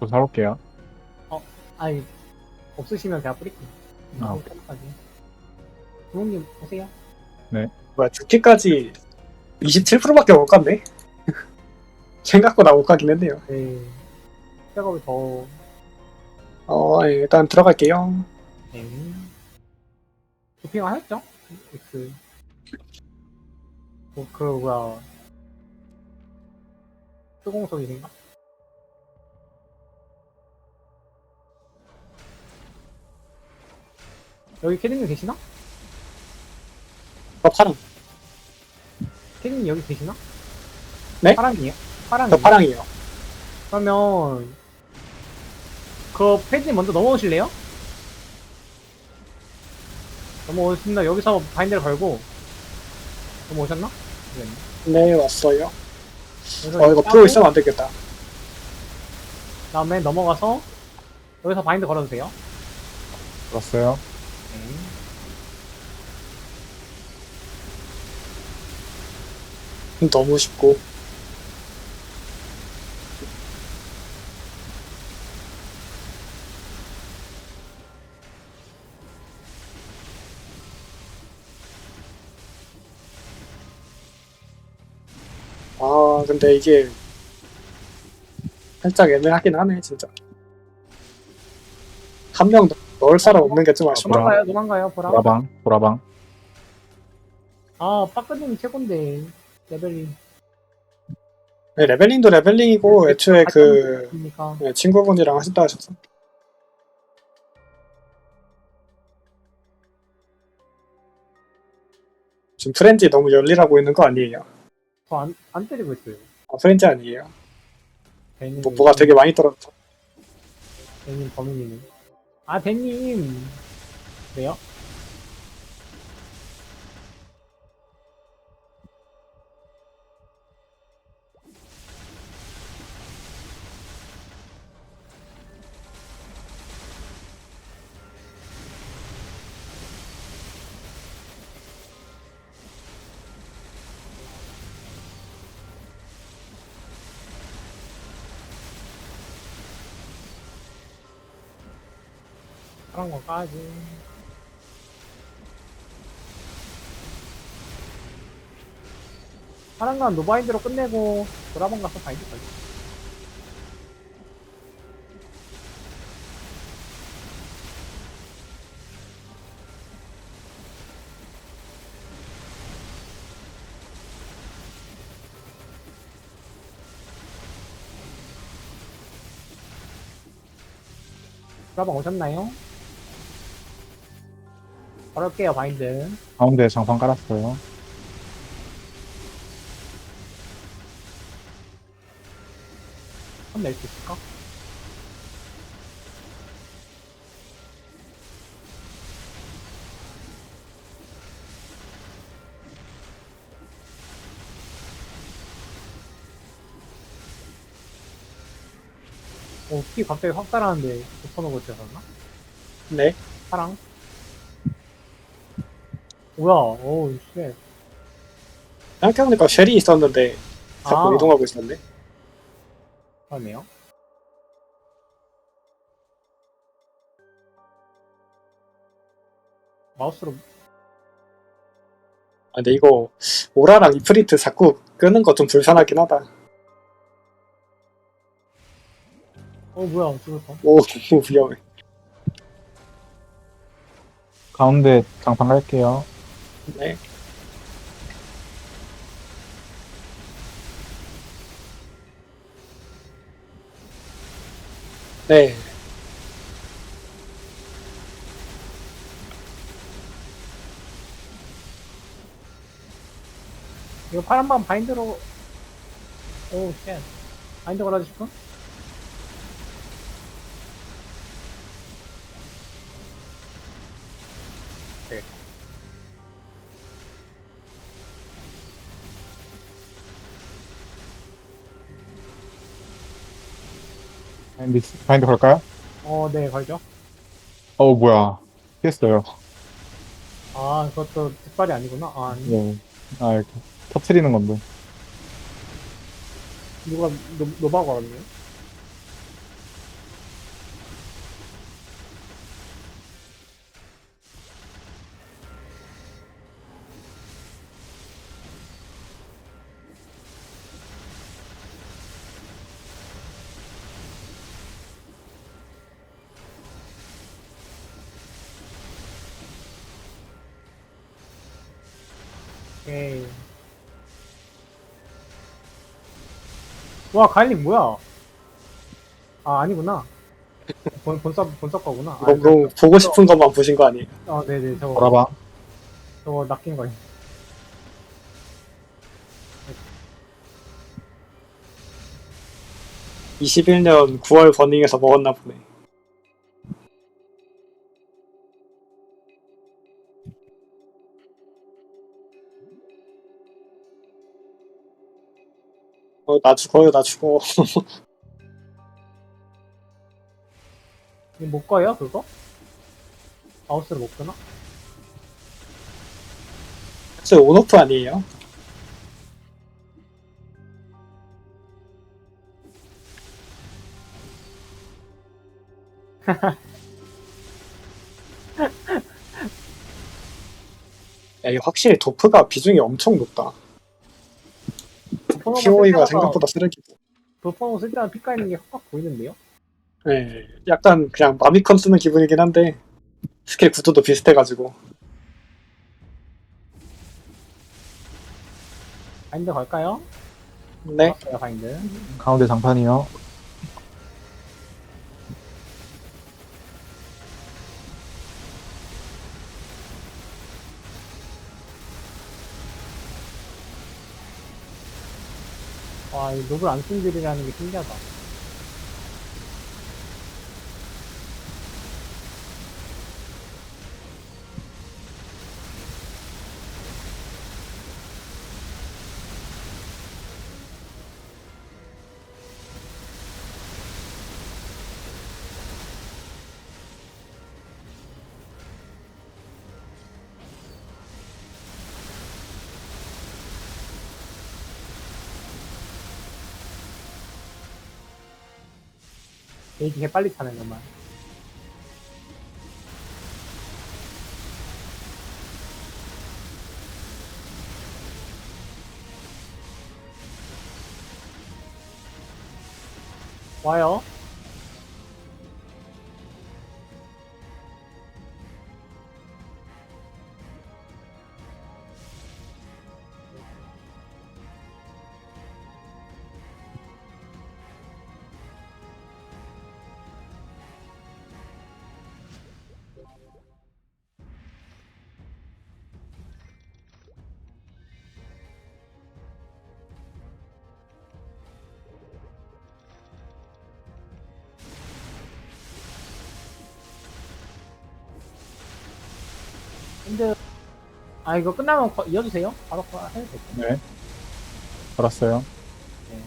저 사올게요. 아니 없으시면 제가 뿌릴게요. 아. 까지 부모님 오세요. 뭐야 죽기까지 27%밖에 못 갔네. 생각보다 못 가긴 했네요. 네. 백업이 더어 예, 일단 들어갈게요. 네. 도핑 하였죠? 그, 뭐, 그, 뭐야. 수공석이신가? 여기 캐디님 계시나? 저 파랑, 캐디님 여기 계시나? 네? 파랑이에요? 파랑이에요? 저 파랑이에요. 그러면, 그, 패지 먼저 넘어오실래요? 넘어오신다. 여기서 바인드를 걸고, 넘어오셨나? 네. 네 왔어요. 그래서 어 이거 프로 있으면 안 되겠다. 다음에 넘어가서, 여기서 바인드 걸어주세요. 들었어요. 너무 쉽고. 아 근데 이게 살짝 애매하긴 하네 진짜. 한 명 넣을 사람 없는 게 좀 아쉽다. 도망가요, 도망가요, 보라. 보라방, 보라방. 아, 빠끄님이 최곤데, 레벨이. 네, 레벨링도 레벨링이고 애초에 그 그니까. 네, 친구분이랑 하신다 하셨어. 지금 프렌지 너무 열일하고 있는 거 아니에요? 저 안, 안 때리고 있어요. 아, 프렌지 아니에요. 뭐, 뭐가 되게 많이 떨어졌어. 대님, 범인이네. 아, 대님. 왜요? 그런 거까지. 파란 건 노바인드로 끝내고 보라방 가서 바인드 걸려. 보라방 오셨나요? 걸을게요 바인드. 가운데 장판 깔았어요. 한번 낼수 있을까? 오, 피 갑자기 확 달았는데, 붙어놓고 있었나? 네. 파랑. 뭐야, 오우, 쉣. 생각해보니까 쉘이 있었는데 자꾸 아. 이동하고 있었네. 그러네요. 마우스로 아, 근데 이거 오라랑 이프리트 자꾸 끄는 거 좀 불편하긴 하다. 어 뭐야 죽었어 오, 너무 위험해. 가운데 장판 깔게요. 네. 네. 이거 파란방 바인드로 오 쉣 바인드 걸어주실 분? 네. 바인드, 바인드 걸까요? 어 네 걸죠 어, 뭐야. 피했어요. 아 그것도 뒷발이 아니구나 아 아니. 네. 아, 이렇게. 터트리는 건데. 누가 노, 노바 걸었네요 오케이. 와, 가일님 뭐야? 아, 아니구나. 본, 본섭, 본섭 거구나. 아, 너무 보고 싶은 것만 보신 거 아니에요? 어, 네네, 저거. 보라봐. 저거 낚인 거예요. 이 21년 9월 버닝에서 먹었나 보네. 나 죽어요, 나 죽어. 이거 못 꺼요, 그거? 마우스를 못 끄나? 저 온오프 아니에요? 야, 이거 확실히 도프가 비중이 엄청 높다. POE가 생각보다 쓰레기고. 도퍼노 쓸 때랑 피가 있는 게 확 보이는데요? 네, 약간 그냥 마미컨 쓰는 기분이긴 한데 스킬 구도도 비슷해가지고 바인드 걸까요? 네, 걸었어요, 바인드. 가운데 장판이요. 와, 이 롭을 안쓴 딜이라는 게 신기하다. 개 빨리 차네, 정말. 와요. 근데, 아, 이거 끝나면 거- 이어주세요. 바로 거- 해도 같아요. 네. 알았어요. 네.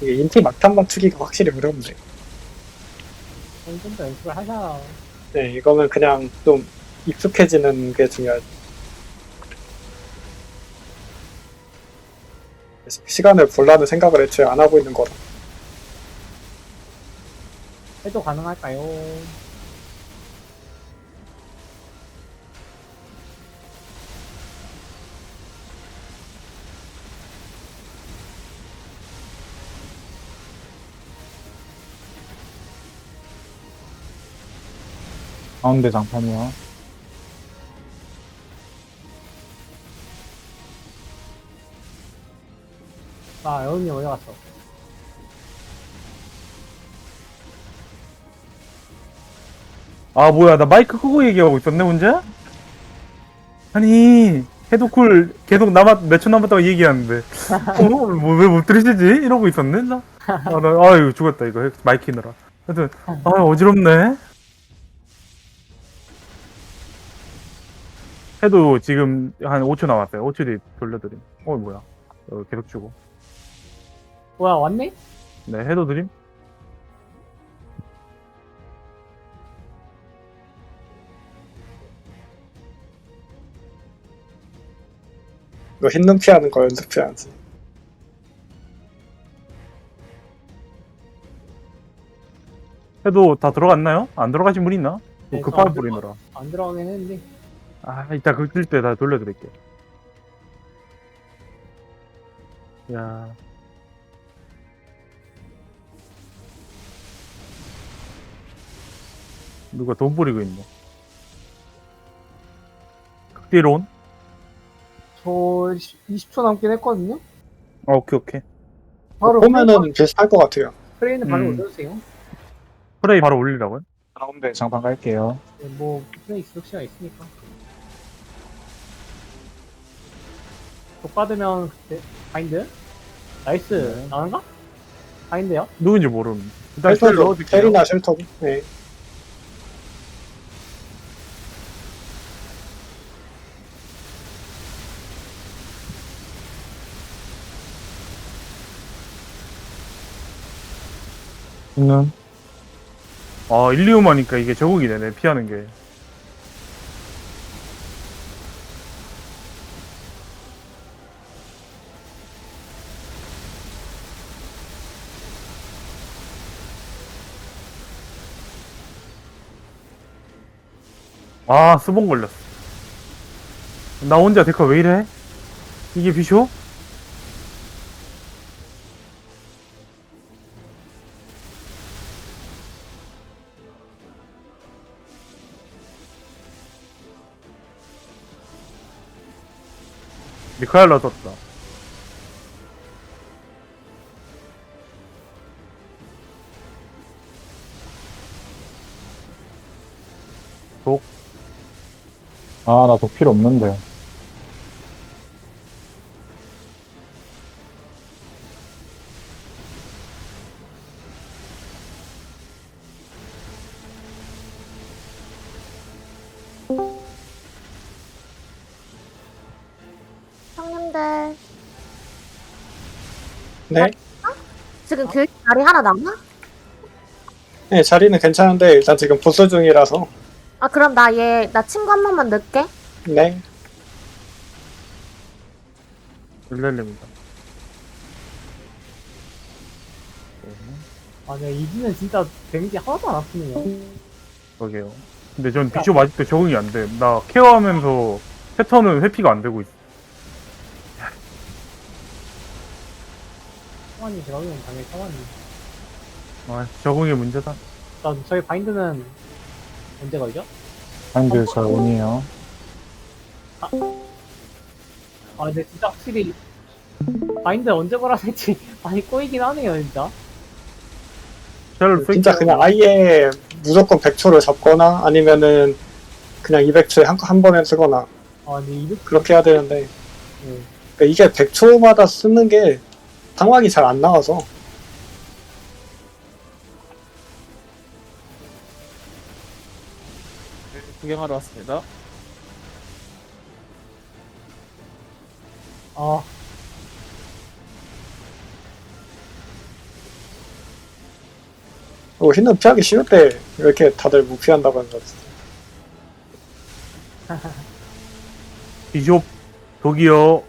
이게 인티 막탄 맞추기가 확실히 어려운데 좀더 연습을 하셔야. 네, 이거는 그냥 좀 익숙해지는 게 중요하죠 시간을 볼라는 생각을 애초에 안 하고 있는 거라 해도 가능할까요? 가운데 장판이요. 아, 여운이 어디 갔어? 아 뭐야 나 마이크 끄고 얘기하고 있었네 혼자? 아니 해도쿨 계속 남았 몇 초 남았다고 얘기하는데. 어왜 못 들으시지? 이러고 있었네 나? 아, 나 아유 죽었다 이거. 마이크 있느라. 하여튼 아 어지럽네. 해도 지금 한 5초 남았어요. 5초 뒤에 돌려드림. 어 뭐야. 어, 계속 주고 뭐야, 왔네? 네 해도 드림 이거 흰눈 피하는 거 연습해야지 해도 다 들어갔나요? 안 들어가신 분 있나? 네, 급하게 뿌리느라 안 들어가긴 했는데. 아, 이따 그뜰 때 다 돌려드릴게. 야. 누가 돈 뿌리고 있네. 극딜온 저 20초 남긴 했거든요? 어, 오케이 오케이 바로 보면은 비슷할 것 같아요. 프레이는 바로 음. 올려주세요. 프레이 바로 올리라고요? 가운데 장판 갈게요. 네, 뭐, 프레이 지속 시간 있으니까. 독 받으면 그때, 바인드? 나이스. 네. 나는가? 바인드요? 누군지 모름 일단 쉘 쉘터도 넣어줄게요 텔이나 쉘터도. 네. 있는 아 일리움 하니까 이게 적응이 되네 피하는 게 아, 스본 걸렸어. 나 혼자 데카 왜 이래? 이게 비쇼? 미카엘라 떴다. 아, 나 독 필요 없는데. 네. 지금 교육 자리 하나 남아? 네, 자리는 괜찮은데 일단 지금 보스 중이라서. 아 그럼 나 얘 나 친구 한 명만 넣을게 네. 일렐입니다. 아, 네, 이지는 진짜 데미지 하나도 안 아프네요. 그러게요. 근데 전 비숍 아직도 적응이 안 돼. 나 케어하면서 패턴은 회피가 안 되고 있어. 상관이 제가 보기엔 당연히 상관이. 아, 적응의 문제다. 일단 저희 바인드는 언제 걸죠? 바인드 저 온이에요. 아, 근데 진짜 확실히 바인드 언제 걸어야 될지 많이 꼬이긴 하네요, 진짜. 쉘 진짜. 그냥 아예 무조건 100초를 잡거나 아니면은 그냥 200초에 한, 한 번에 쓰거나 아, 근데 이렇게, 그렇게 해야 되는데 네. 그러니까 이게 100초마다 쓰는 게 상황이 잘 안 나와서 구경하러 왔습니다. 아, 그리고 흰눈 피하기 쉬울 때왜 이렇게 다들 무피한다고 하는 거지 비숍 독이요.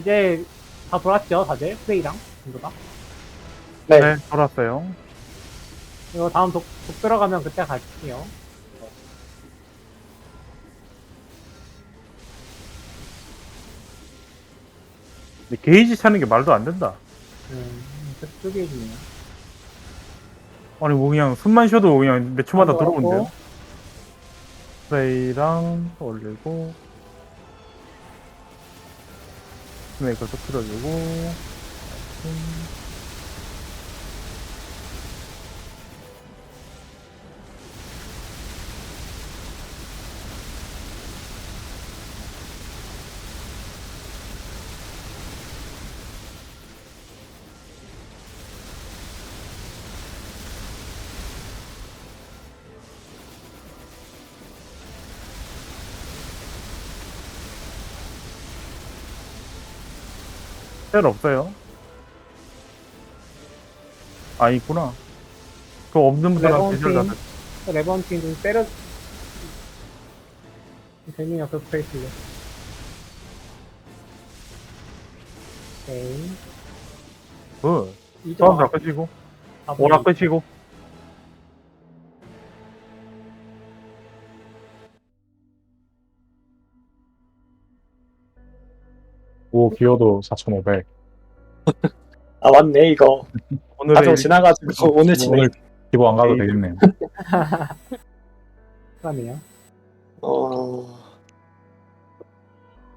이제 다 돌았죠, 다들? 프레이랑? 전부 다? 네. 네, 돌았어요. 이거 다음 독, 독 들어가면 그때 갈게요. 근데 게이지 차는 게 말도 안 된다. 음, 그쪽에 있네요. 아니 뭐 그냥 숨만 쉬어도 그냥 몇 초마다 한번 들어온대요. 하고. 스프레이랑 올리고 스네이크 터트려주고 셀 없어요. 아 있구나. 그거 없는 분들한테 셀 레몬틴. 다 레번틴 좀 때려. 재미가 그 프레이스를. 오케이. 그 이제 싸움 다 끝이고 오락 끝이고 오, 기어도 4,500. 아 맞네 이거 오늘의 가정 지나가지고 오늘 지내 오늘 기보 안 가도 에이. 되겠네요. 그러네요. 어...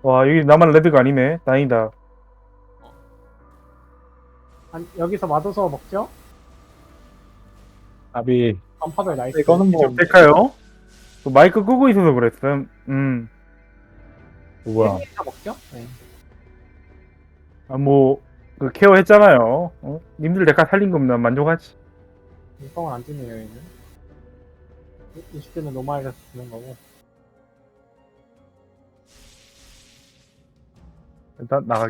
와 여기 나만 레드가 아니네 다행이다 아니, 여기서 마도서 먹죠? 아비, 반파별 나이스. 이거는 뭐 될까요? 그 마이크 끄고 있어서 그랬음 음. 뭐야. 다 먹죠? 네. 아, 뭐, 그 케어 했잖아요. 어? 님들 내가 살린 거면 난 만족하지. 인성을 안 주네요, 얘는. 20대는 노말에서 주는 거고. 일단 나가